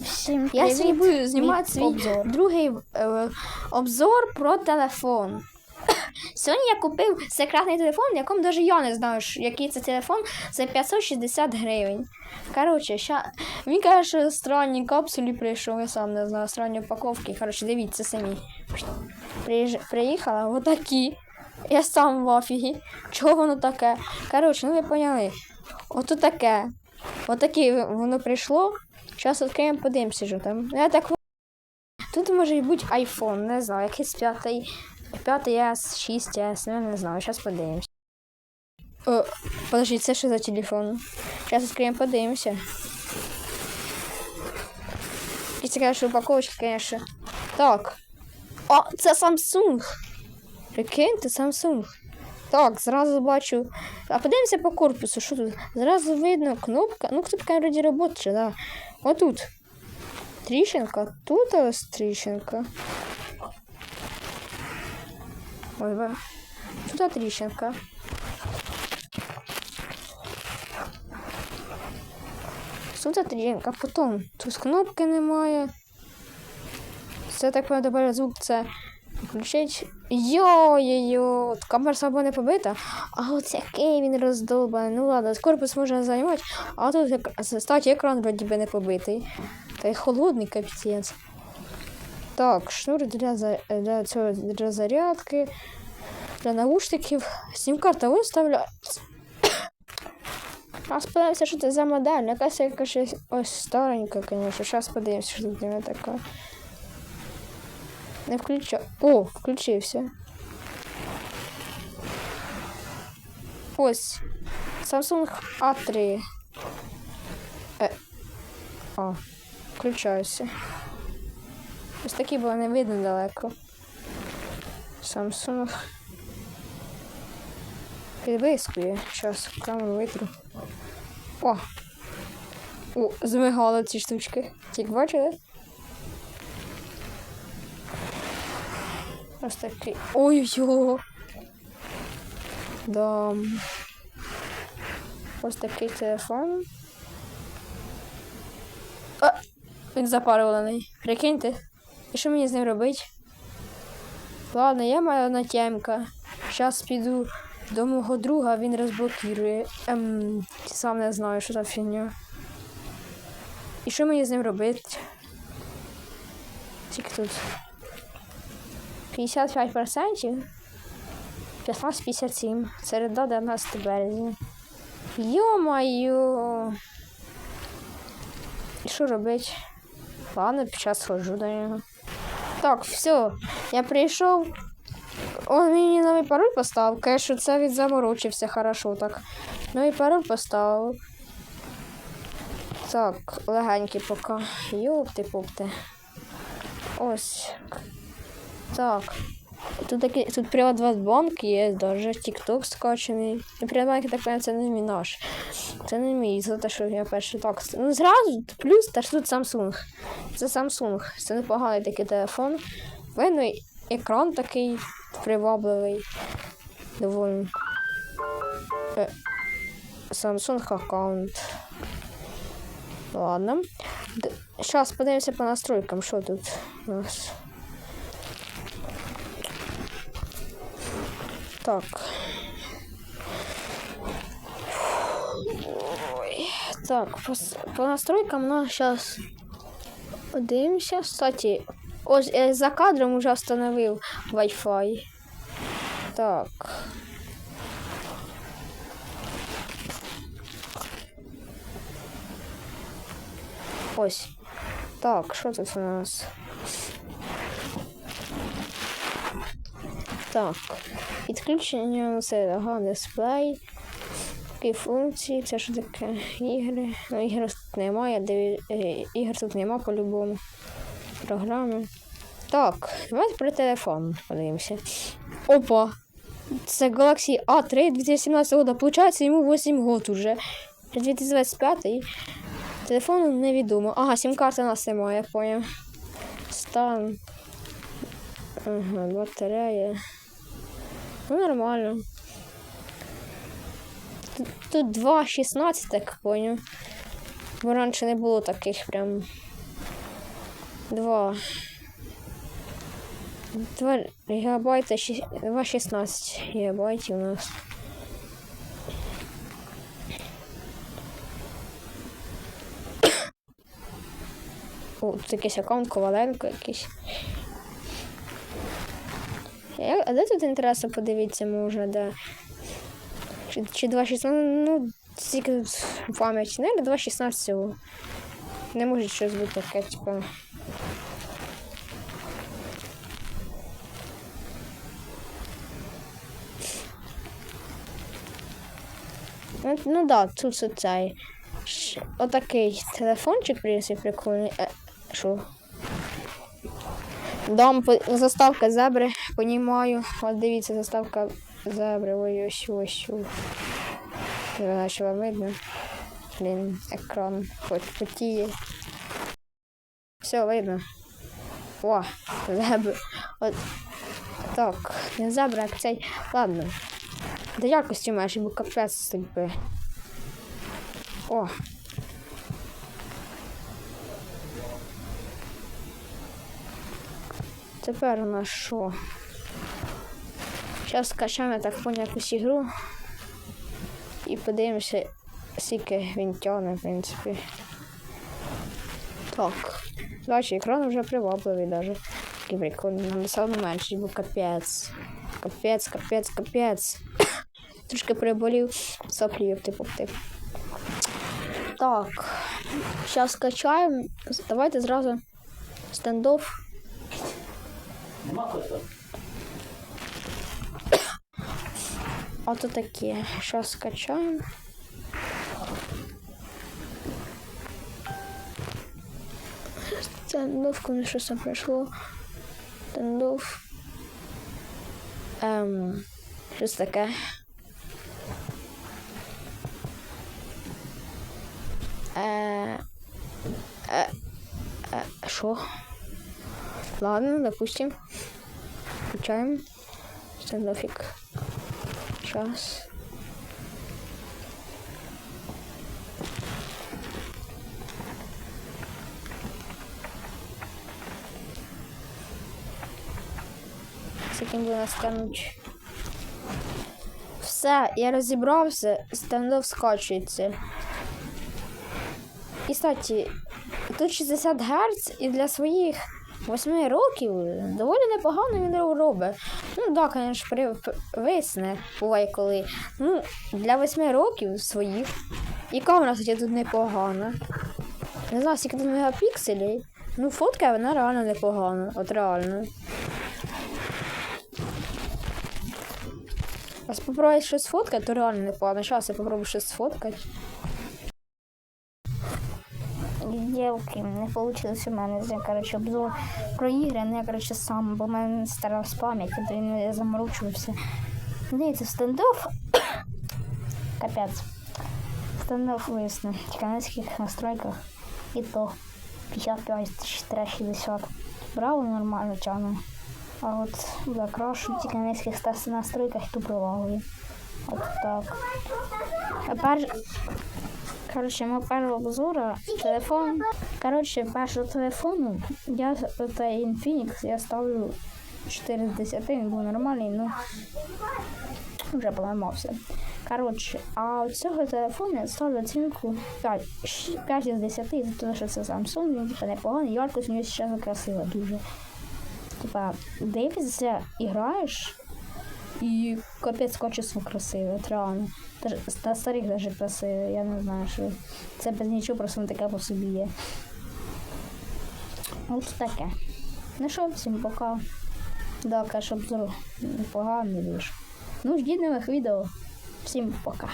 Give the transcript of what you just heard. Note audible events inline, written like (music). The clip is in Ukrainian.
Всім Я привіт. сьогодні буду знімати свій обзор. другий е, обзор про телефон. (coughs) Сьогодні я купив секретний телефон, в якому навіть я не знаю, який це телефон за 560 гривень. Коротше, ща... він каже, що странні капсулі прийшов, я сам не знаю, странні упаковки. Коротше, дивіться самі. Приїж... Приїхала отакі. Я сам в офігі. Чого воно таке? Коротше, ну ви поняли. Ото таке. Отаке воно прийшло. Зараз відкриємо, подивимося, що там. Я так Тут може бути iPhone, не знаю, якийсь п'ятий, 5S, 6S, ну, я не знаю, зараз подивимося. О, подожди, це що за телефон? Зараз відкриємо, подивимося. І це, конечно, упаковочка, конечно. Так. О, це Samsung. Прикиньте, Samsung. Так, зразу бачу. А подивимося по корпусу, що тут? Зразу видно кнопка. Ну, кнопка вроді робоча, да. Отут. Тріщинка, тут ось тріщинка. Ой, ба. Тут тріщинка. Тут тріщинка, потім тут кнопки немає. Це так певно тепер звук це включить. Йо-йо-йо, камера слабо не побита. А який він роздолбаний. Ну ладно, корпус можна займати, а тут кстати, екран вроді би не побитий. Та й холодний капець. Так, шнур для, за- для, цього, для зарядки, для наушників. Сім-карта виставляється. (coughs) А сподіваюся, що це за модель. Якась якась ось старенька, звісно. Зараз подивимося, що тут вона така. Не включа. О, включився. Ось. Samsung A3. Е. О, включаюся. Ось такі було не видно далеко. Samsung. Підвискує. Зараз камеру витру. О! О, замигали ці штучки. Тільки бачили? Ось такий. Ой-йо! Да. Ось такий телефон. А, він запарюваний. Прикиньте. І що мені з ним робити? Ладно, я маю одна тямка. Зараз піду до мого друга, він розблокує. Ем, сам не знаю, що за фігня. І що мені з ним робити? Тільки тут. 55%. 15-57. Середа 19 березня. Йо-моє. І що робити? Ладно, під час сходжу до нього. Так, все. Я прийшов. Он мені новий пароль поставив. Що це він заморочився хорошо так. Новий пароль поставив. Так, легенький поки. Йопти-попти. Ось. Так. Тут такі, тут Приватбанк є, даже TikTok скачаний. Ну, Приватбанк, так понимаю, це не мій наш. Це не мій, за те, що я перший так. Ну, зразу, плюс, та ж тут Samsung. Це Samsung. Це непоганий такий телефон. Видно, і екран такий привабливий. Доволі. Е, Samsung аккаунт. Ладно. Зараз подивимося по настройкам, що тут у нас. Так. Ой. Так, по, по настройкам ну, сейчас подивимося. Кстати, ось я за кадром уже встановив Wi-Fi. Так. Ось. Так, що тут у нас? Так. Підключення це ага, дисплей. Такі функції, це що таке? Ігри. Ну, ігор тут немає, диві... е, ігор тут нема по-любому. Програми. Так, давайте про телефон подивимося. Опа! Це Galaxy A3 2017 года. Получається, йому 8 год уже. Це 2025. Телефону невідомо. Ага, сім-карти у нас немає, я поняв. Стан. Ага, батарея. Ну, нормально. Тут, тут 2.16, так понял. Бо раніше не було таких прям. Два. Два гігабайта, ші- два 16 гігабайтів у нас. О, тут якийсь аккаунт Коваленко якийсь. А де тут інтересно подивитися можна, де? Чи, чи 2.16, ну, стільки тут пам'яті, наверное, 2.16 всього. Не може щось бути таке, типу. Ну, ну да, тут це цей. Ш- Отакий телефончик, принципі, прикольний. Е, Що? Дом, заставка зебри, понімаю. От дивіться, заставка зебри, ой, ось, ось, знаю, видно. Блін, екран хоч потіє. Все видно. О, зебра. От. Так, не зебра, а цей. Ладно. До якості маєш, бо капець стрільби. О. Тепер у нас що? Зараз скачаємо так поняв якусь ігру. І подивимося, скільки він тягне, в принципі. Так. Бачу, екран вже привабливий даже. Такий прикольний. Нам саме менше, бо капець. Капець, капець, капець. (coughs) Трошки приболів, соплів, типу, типу. Так. Зараз скачаємо. Давайте зразу стендоф. Нема кота? Ото таке. Зараз скачаємо. Стендоф, коли щось там прийшло. Стендоф. Ем, щось таке. Е, е, е? Ладно, допустим. Включаем. Стендофик. Сейчас. З яким би нас. Все, я розібрався, стендов скачується. І, кстати, тут 60 Гц і для своїх 8 років доволі непогано він робить. Ну, так, да, звісно, висне буває коли. Ну, для 8 років своїх. І камера, кстати, тут непогана. Не знаю, скільки тут мегапікселів. Ну, фотка вона реально непогана. От реально. А спробувати щось фоткати, то реально непогано. Зараз я попробую щось сфоткати. Дівки, не вийшло у мене це, коротше, обзор про ігри, ну я, коротше, сам, бо в мене стара пам'ять, то я заморочувався. Дивіться, стендоф. (coughs) Капець. Стендоф висне. Тільки на низьких настройках. І то 55-60. Браво, нормально тягне. А от закрашу тільки на низьких настройках і то. От так. Тепер Коротше, мого першого обзора телефон. Коротше, першого телефону я цей Infinix я ставлю 4 з 10, він був нормальний, ну вже поламався. Коротше, а у цього телефону я ставлю оцінку 5, 5 з 10, за те, що це Samsung, він типа непоганий, яркость у нього зараз красива дуже. Типа, дивишся, граєш, і капець качество красиве, от реально. На старих даже красиве, я не знаю, що це без нічого, просто таке по собі є. От таке. Ну що, всім пока. Да, каже, обзор поганий вийшов. Ну, ждіть нових відео. Всім пока.